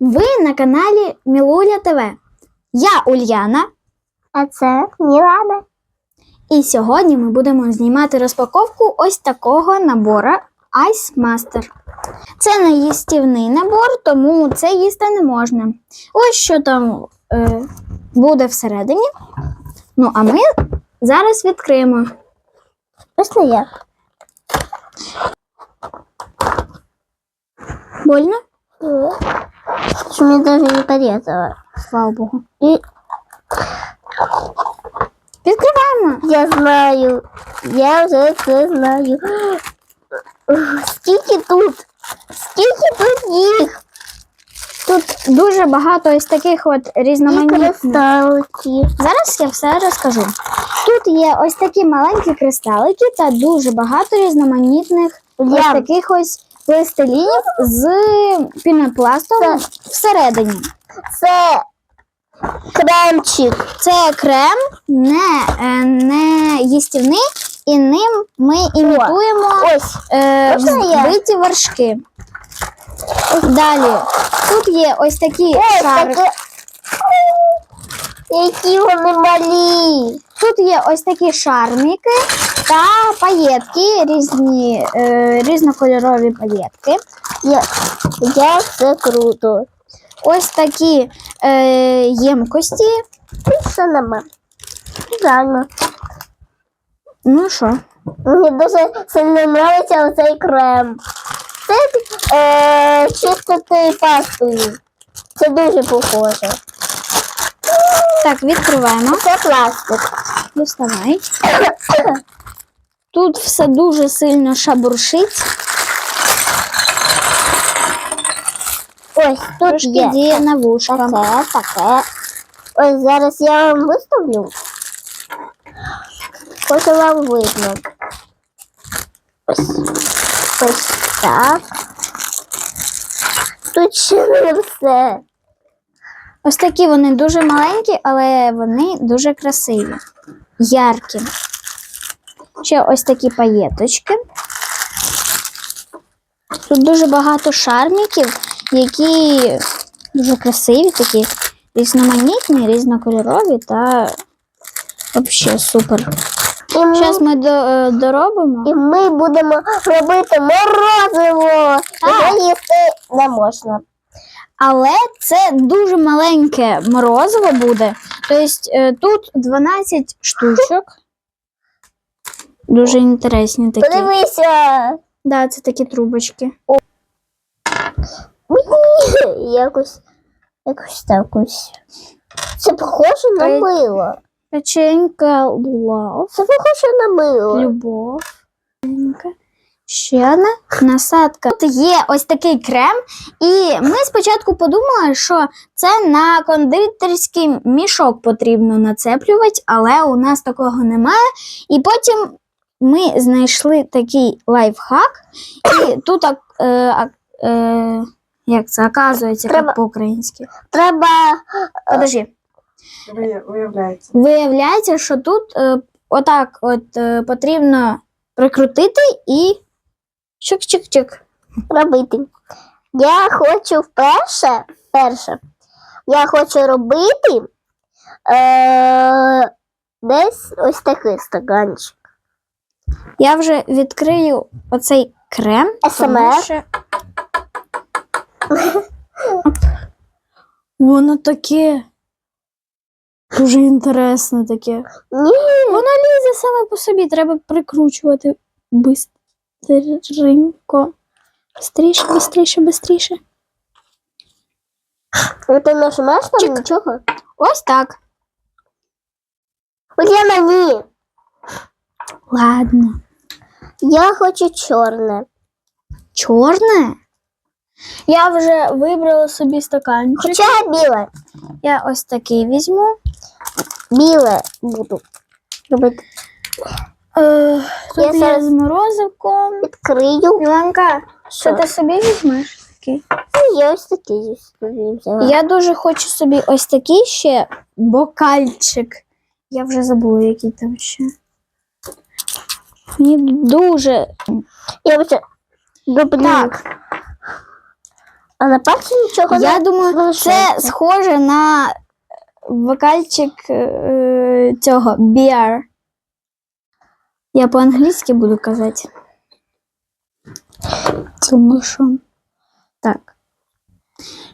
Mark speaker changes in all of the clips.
Speaker 1: Ви на каналі Мілуля ТВ. Я Ульяна,
Speaker 2: А це Мілана.
Speaker 1: і сьогодні ми будемо знімати розпаковку ось такого набора Ice Master. Це не їстівний набор, тому це їсти не можна. Ось що там е, буде всередині. Ну, а ми зараз відкриємо.
Speaker 2: Ось не я.
Speaker 1: Больно?
Speaker 2: Що мені навіть не порізала.
Speaker 1: Слава Богу.
Speaker 2: І
Speaker 1: Відкриваємо.
Speaker 2: я знаю. Я вже це знаю. Скільки тут? Скільки тут їх?
Speaker 1: Тут дуже багато ось таких от
Speaker 2: І
Speaker 1: різноманітних.
Speaker 2: кристалики.
Speaker 1: Зараз я все розкажу. Тут є ось такі маленькі кристалики та дуже багато різноманітних ось таких ось пластилінів з пінопластом
Speaker 2: Це-
Speaker 1: всередині.
Speaker 2: Це кремчик.
Speaker 1: Це крем не, е, не їстівний, і ним ми імітуємо
Speaker 2: Ось.
Speaker 1: е, взбиті вершки. Далі тут є ось такі шарики.
Speaker 2: Які вони малі.
Speaker 1: Тут є ось такі шарміки та паєтки, різні, е, різнокольорові паєтки.
Speaker 2: Я, я це круто.
Speaker 1: Ось такі е, ємкості.
Speaker 2: Більше нема. Реально.
Speaker 1: Ну що,
Speaker 2: Мені дуже сильно подобається оцей крем. Це е, чистити пастою. Це дуже похоже.
Speaker 1: так, відкриваємо.
Speaker 2: Це пластик.
Speaker 1: Доставай. Тут все дуже сильно шабуршить.
Speaker 2: Ось тут
Speaker 1: Трошки
Speaker 2: є.
Speaker 1: діє на вушка.
Speaker 2: Таке, таке. Ось зараз я вам виставлю. Хочу вам видно. Ось. Ось так. Тут ще не все.
Speaker 1: Ось такі вони дуже маленькі, але вони дуже красиві, яркі. Ще ось такі паєточки. Тут дуже багато шарміків, які дуже красиві, такі різноманітні, різнокольорові та взагалі супер.
Speaker 2: І ми,
Speaker 1: Зараз ми до, е, доробимо.
Speaker 2: і ми будемо робити морозиво. Його їсти не можна.
Speaker 1: Але це дуже маленьке морозиво буде. Тобто е, тут 12 штучок. Дуже інтересні такі.
Speaker 2: Подивися.
Speaker 1: Да, це такі трубочки.
Speaker 2: Мені якось, якось так ось. Це похоже на
Speaker 1: Ой.
Speaker 2: мило.
Speaker 1: Печенька love,
Speaker 2: Це похоже на мило.
Speaker 1: любов. Печенька. Ще одна насадка. Тут є ось такий крем, і ми спочатку подумали, що це на кондитерський мішок потрібно нацеплювати, але у нас такого немає. І потім ми знайшли такий лайфхак, і тут ак- е, е, як це оказується
Speaker 2: Треба-
Speaker 1: як по-українськи.
Speaker 2: Треба
Speaker 1: Подожди.
Speaker 3: Виявляється.
Speaker 1: Виявляється, що тут е, отак от е, потрібно прикрутити і чик-чик-чик.
Speaker 2: робити. Я хочу вперше, перше, я хочу робити е, десь ось такий стаканчик.
Speaker 1: Я вже відкрию оцей крем. що- Воно таке. Дуже інтересне таке.
Speaker 2: Ні,
Speaker 1: Воно лізе саме по собі, треба прикручувати бистренько. Бистріше, бистріше, бистріше.
Speaker 2: ти нажимаєш там нічого?
Speaker 1: Ось так.
Speaker 2: Уляна, ні.
Speaker 1: Ладно.
Speaker 2: Я хочу чорне.
Speaker 1: Чорне? Я вже вибрала собі стаканчик.
Speaker 2: Хоча я біле.
Speaker 1: Я ось такий візьму.
Speaker 2: Біле буду робити.
Speaker 1: Е, тут
Speaker 2: Я
Speaker 1: є
Speaker 2: зараз-
Speaker 1: з морозивком.
Speaker 2: Відкрию.
Speaker 1: Іланка, що
Speaker 2: Що?
Speaker 1: ти собі візьмеш? Такий?
Speaker 2: Ну, Я ось такий собі взяла.
Speaker 1: Я дуже хочу собі ось такий ще бокальчик. Я вже забула, який там ще. Мені дуже
Speaker 2: Я вже люблю.
Speaker 1: Так.
Speaker 2: А на пальці нічого
Speaker 1: Я
Speaker 2: не
Speaker 1: думаю, це
Speaker 2: залишається.
Speaker 1: схоже на вокальчик е, цього bear. Я по-англійськи буду казати. Тому що. Так.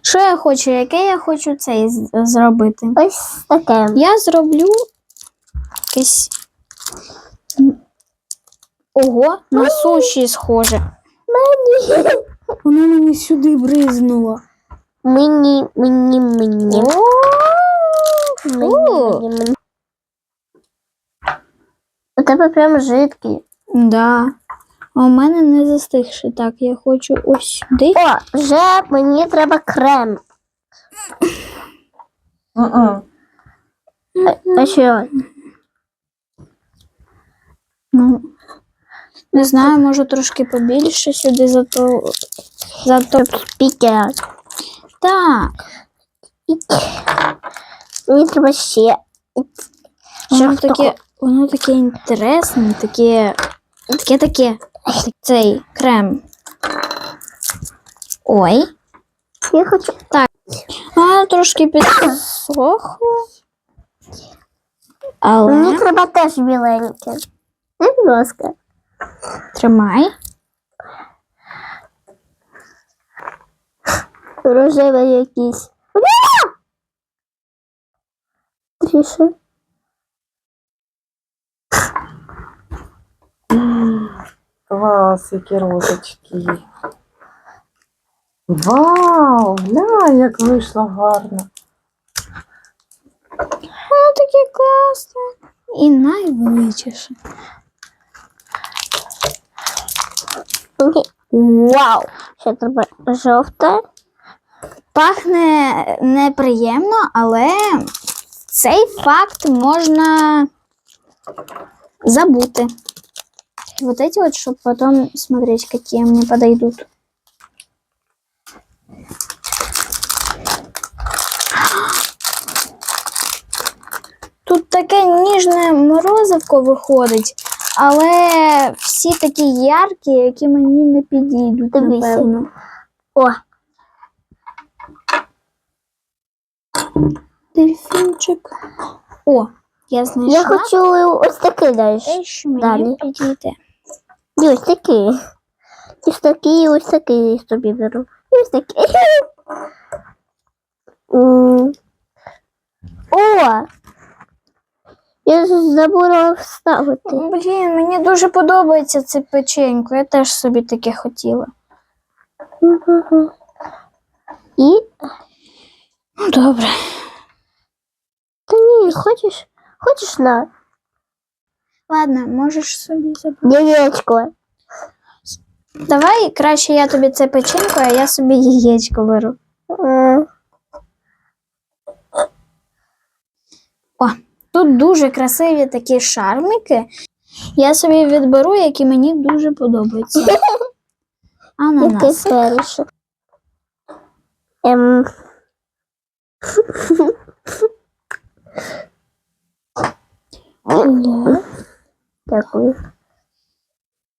Speaker 1: Що я хочу? Яке я хочу цей з- зробити?
Speaker 2: Ось таке.
Speaker 1: Я зроблю якесь. Ого, на суші схоже. Воно мені сюди бризнуло.
Speaker 2: Мені, мені, мені. Мені,
Speaker 1: О.
Speaker 2: мені, мені. У тебе прям жидкий.
Speaker 1: Да. А у мене не застигши. Так, я хочу ось сюди.
Speaker 2: О, вже мені треба крем.
Speaker 3: Мгм.
Speaker 2: А, а що?
Speaker 1: Ну, не знаю, може трошки побільше сюди зато. Зато.
Speaker 2: Піке.
Speaker 1: Так.
Speaker 2: Мені треба ще.
Speaker 1: Воно таке, воно таке інтересне, таке. Таке таке. Цей крем. Ой.
Speaker 2: Я хочу.
Speaker 1: А, трошки підсохло.
Speaker 2: Мені треба теж біленьке. Будь ласка.
Speaker 1: Тримай.
Speaker 2: Рожевий якийсь. Тріше.
Speaker 3: Клас, які розочки. Вау! Глянь, як вийшло гарно.
Speaker 1: Воно таке класне. І найвеличіше.
Speaker 2: Мені- Вау! Ще треба жовте.
Speaker 1: Пахне неприємно, але цей факт можна забути. Вот эти вот, чтобы потом смотреть, какие мне подойдут. Тут таке ніжне морозивко виходить, але всі такі яркі, які мені не підійдуть,
Speaker 2: Дивися.
Speaker 1: напевно.
Speaker 2: О,
Speaker 1: Дельфінчик. О, я знайшла.
Speaker 2: я хочу ось такий далі.
Speaker 1: те, що мені
Speaker 2: Далі.
Speaker 1: підійде.
Speaker 2: І ось такий. Ось такий, ось такий собі беру. І ось такий. М. О! Я забула вставити.
Speaker 1: Блін, мені дуже подобається це печенько. Я теж собі таке хотіла.
Speaker 2: Мгм. І.
Speaker 1: Ну, добре.
Speaker 2: Та ні, хочеш? Хочеш на
Speaker 1: Ладно, можеш собі забрати.
Speaker 2: яєчко.
Speaker 1: Давай краще я тобі це печенько, а я собі яєчко беру. О, тут дуже красиві такі шармики. Я собі відберу, які мені дуже подобаються. Ананас.
Speaker 2: Ем. Дякую.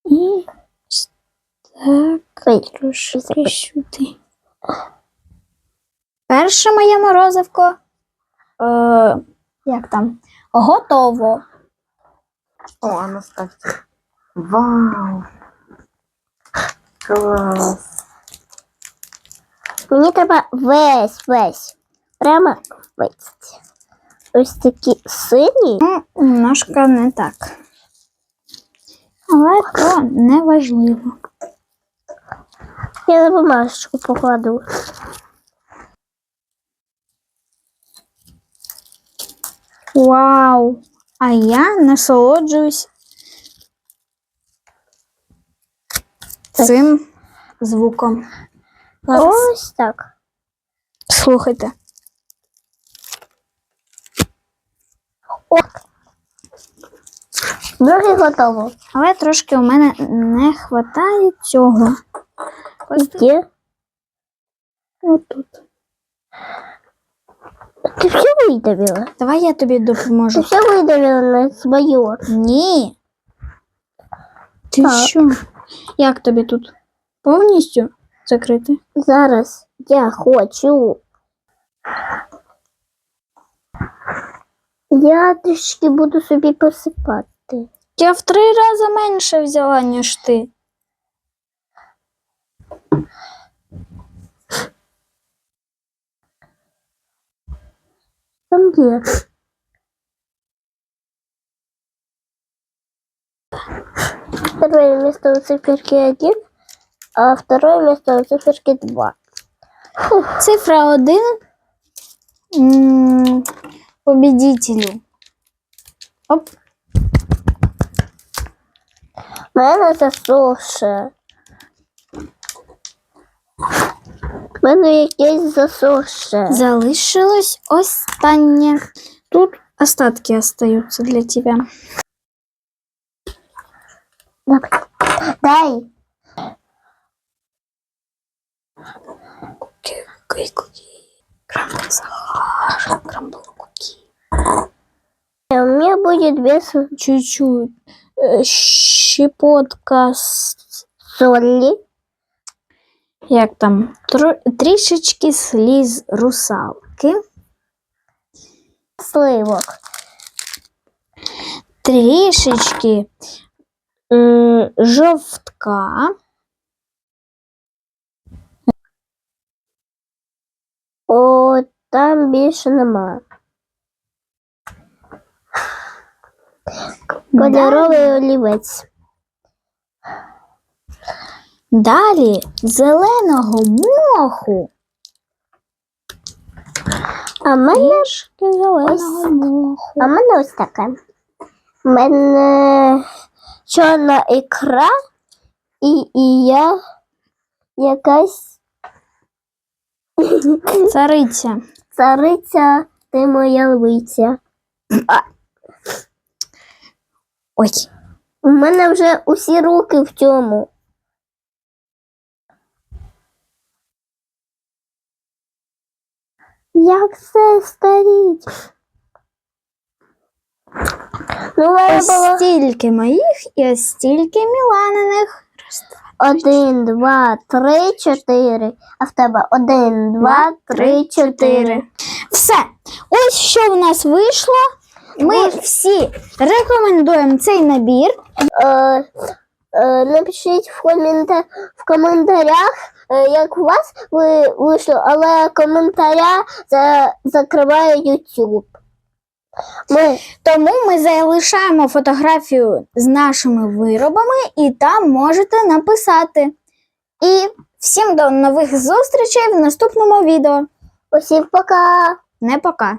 Speaker 1: І так. Трошки сюди. Перше моє морозивко. Як там? Готово.
Speaker 3: О, Анастасія. Вау! Клас!
Speaker 2: Мені треба весь, весь. Прямо весь. Ось такі сині.
Speaker 1: Ну, немножко не так. Але то не важливо.
Speaker 2: Я на бумажечку покладу.
Speaker 1: Вау! А я насолоджуюсь цим звуком.
Speaker 2: Ось так.
Speaker 1: Слухайте.
Speaker 2: Другий готово.
Speaker 1: Але трошки у мене не вистачає цього. Ось
Speaker 2: Є.
Speaker 1: Отут.
Speaker 2: Ти все видавила?
Speaker 1: Давай я тобі
Speaker 2: Ти
Speaker 1: допоможу.
Speaker 2: все видавила на свою.
Speaker 1: Ні. Ти
Speaker 2: Так.
Speaker 1: що? Як тобі тут? Повністю закрити?
Speaker 2: Зараз Я хочу. Я трішки буду собі посипати.
Speaker 1: Я в три рази менше взяла, ніж ти.
Speaker 2: Є. Первое место у циферки 1, а второе место у циферки 2.
Speaker 1: Цифра один м, победителю. Оп.
Speaker 2: Мене засохше. У мене якесь засохше.
Speaker 1: Залишилось останнє. Тут остатки остаються для.
Speaker 2: Давай. Дай. У меня будет без
Speaker 1: Чуть-чуть. Е, Щепотка
Speaker 2: соли.
Speaker 1: Як там? Тро- трішечки сліз русалки.
Speaker 2: Сливок.
Speaker 1: Трішечки е, жовтка.
Speaker 2: О, там більше нема. Кольоровий олівець.
Speaker 1: Далі зеленого моху.
Speaker 2: А в мене,
Speaker 1: Трішки зеленого моху.
Speaker 2: а в мене ось таке. У мене чорна ікра і, і я якась
Speaker 1: Цариця.
Speaker 2: цариця, ти моя лвиця.
Speaker 1: Ой.
Speaker 2: У мене вже усі руки в цьому. Як все старіть? Ну,
Speaker 1: Ось
Speaker 2: було
Speaker 1: стільки моїх і ось стільки Міланиних.
Speaker 2: Один, два, три, чотири. А в тебе один, два, три, чотири.
Speaker 1: Все. Ось що в нас вийшло. Ми всі рекомендуємо цей набір.
Speaker 2: Е, е, напишіть в, комента... в коментарях, як у вас ви вийшло, але коментаря за... закриває YouTube. Ми
Speaker 1: Тому ми залишаємо фотографію з нашими виробами, і там можете написати. І всім до нових зустрічей в наступному відео.
Speaker 2: усім пока!
Speaker 1: Не пока.